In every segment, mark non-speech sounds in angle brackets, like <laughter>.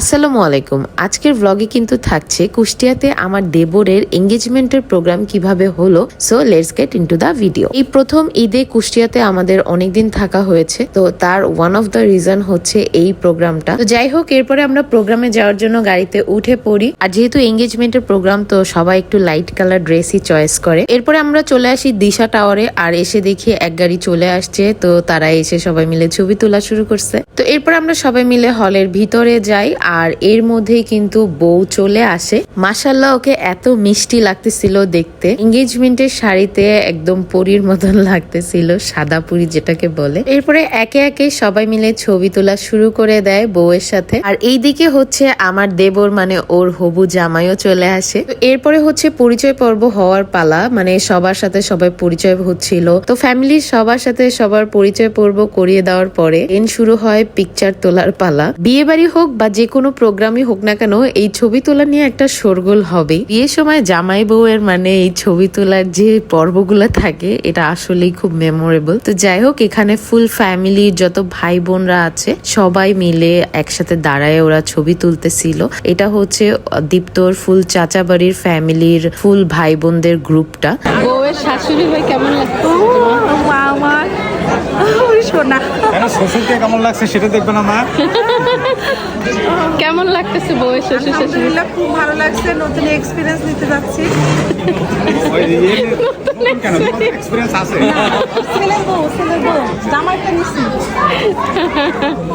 আসসালামু আলাইকুম। আজকের ব্লগে কিন্তু থাকছে কুষ্টিয়াতে আমার দেবরের এঙ্গেজমেন্টের প্রোগ্রাম কীভাবে হলো। So let's get into the video এই প্রথম ঈদে কুষ্টিয়াতে আমাদের অনেকদিন থাকা হয়েছে। তো তার ওয়ান অফ দ্য রিজন হচ্ছে এই প্রোগ্রামটা তো যাই হোক, এরপরে আমরা প্রোগ্রামে যাওয়ার জন্য গাড়িতে উঠে পড়ি। আর যেহেতু এঙ্গেজমেন্টের প্রোগ্রাম তো সবাই একটু লাইট কালার ড্রেসই চয়েস করে। এরপরে আমরা চলে আসি দিশা টাওয়ারে আর এসে দেখি এক গাড়ি চলে আসছে। তো তারা এসে সবাই মিলে ছবি তোলা শুরু করছে। তো এরপর আমরা সবাই মিলে হলের ভিতরে যাই। আর এর মধ্যেই কিন্তু বউ চলে আসে। মাসাল্লাহ ওকে এত মিষ্টি লাগতেছিল দেখতে। এঙ্গেজমেন্টের শাড়িতে একদম পরীর মতন <laughs> লাগতেছিল, সাদা পুরি যেটাকে বলে। এরপরে একে একে সবাই মিলে ছবি তোলা শুরু করে দেয় বউয়ের সাথে। আর এই দিকে হচ্ছে আমার দেবর মানে ওর হবু জামাইও চলে আসে। এরপরে হচ্ছে পরিচয় পর্ব হওয়ার পালা মানে সবার সাথে সবাই পরিচয় হচ্ছিল। তো ফ্যামিলির সবার সাথে সবার পরিচয় পর্ব করিয়ে দেওয়ার পরে এন শুরু হয় পিকচার তোলার পালা। বিয়ে বাড়ি হোক বা যে কোনো প্রোগ্রামই হোক না কেন এই ছবি তোলা নিয়ে একটা শোরগোল হবে বিয়ের সময় জামাই বউয়ের মানে এই ছবি তোলার যে পর্বগুলো থাকে এটা আসলেই খুব মেমোরেবল তো যাই হোক এখানে ফুল ফ্যামিলির যত ভাই বোনরা আছে সবাই মিলে একসাথে দাঁড়ায় ওরা ছবি তুলতেছিল। এটা হচ্ছে দীপ্তর ফুল চাচা বাড়ির ফ্যামিলির ফুল ভাই বোনদের গ্রুপটা। বউয়ের শাশুড়ি হয়ে কেমন লাগতো মা আমার কেন শ্বশুরকে কেমন লাগছে সেটা দেখবে না মা? <laughs> কেমন লাগতেছে বউয়ের শ্বশুর শাশুড়ি খুব ভালো লাগছে নতুন এক্সপিরিয়েন্স নিতে যাচ্ছি। <laughs> আছে। বউ নিছি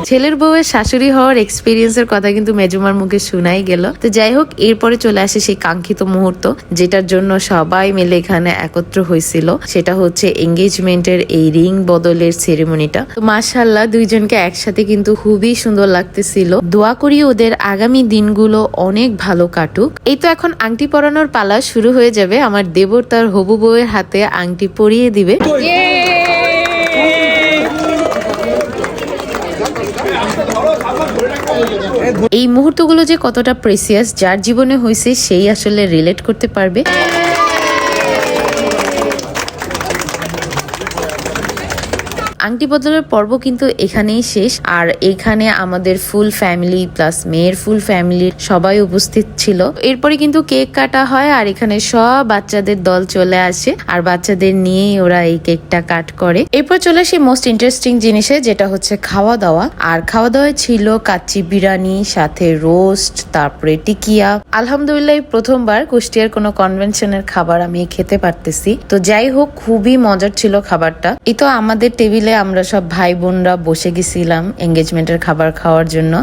ছেলের বউয়ের শাশুড়ি হওয়ার এক্সপিরিয়েন্সের কথা কিন্তু মেজুমার মুখে শোনাই গেল। তো যাই হোক এরপরে চলে আসে সেই কাঙ্ক্ষিত মুহূর্ত যেটার জন্য সবাই মিলে এখানে একত্র হয়েছিল। সেটা হচ্ছে এঙ্গেজমেন্টের এই রিং বদলের সেরেমনিটা তো মাশাল্লাহ দুইজনকে একসাথে কিন্তু খুবই সুন্দর লাগতেছিল। দোয়া করি ওদের আগামী দিনগুলো অনেক ভালো কাটুক। এই তো এখন আংটি পরানোর পালা শুরু হয়ে যাবে। আমার দেবর তার হবু বউয়ের হাতে আংটি পরিয়ে দিবে। এই মুহূর্তগুলো যে কতটা প্রেসিয়াস যার জীবনে হয়েছে সেই আসলে রিলেট করতে পারবে। আংটি বদলের পর্ব কিন্তু এখানেই শেষ। আর এখানে আমাদের ফুল ফ্যামিলি প্লাস মেয়ের ফুল ফ্যামিলির সবাই উপস্থিত ছিল। এরপরে কিন্তু কেক কাটা হয় আর এখানে সব বাচ্চাদের দল চলে আসে। আর বাচ্চাদের নিয়েই ওরা এই কেকটা কাট করে। এরপর চলে আসে মোস্ট ইন্টারেস্টিং জিনিসে, যেটা হচ্ছে খাওয়া দাওয়া আর খাওয়া দাওয়ায় ছিল কাচ্চি বিরিয়ানি, সাথে রোস্ট তারপরে টিকিয়া। আলহামদুলিল্লাহ প্রথমবার কুষ্টিয়ার কোনো কনভেনশনের খাবার আমি খেতে পারতেছি। তো যাই হোক, খুবই মজার ছিল খাবারটা। এই তো আমাদের টেবিলে আমরা সব ভাই বোনরা বসে গেছিলাম এঙ্গেজমেন্টের খাবার খাওয়ার জন্য।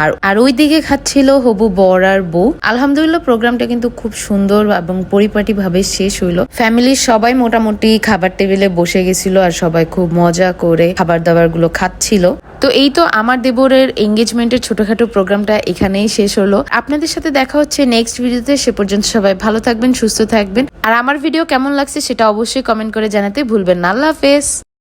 আর আর ওই দিকে খাচ্ছিল হবু বর আর বউ। আলহামদুলিল্লাহ প্রোগ্রামটা কিন্তু খুব সুন্দর এবং পরিপাটি ভাবে শেষ হইল। ফ্যামিলির সবাই মোটামুটি খাবার টেবিলে বসে গেছিল আর সবাই খুব মজা করে খাবার দাবারগুলো খাচ্ছিল। তো এই তো আমার দেবরের এঙ্গেজমেন্টের ছোটখাটো প্রোগ্রামটা এখানেই শেষ হলো। আপনাদের সাথে দেখা হচ্ছে নেক্সট ভিডিওতে সে পর্যন্ত সবাই ভালো থাকবেন, সুস্থ থাকবেন। আর আমার ভিডিও কেমন লাগছে সেটা অবশ্যই কমেন্ট করে জানাতে ভুলবেন না। আল্লাহ হাফেজ।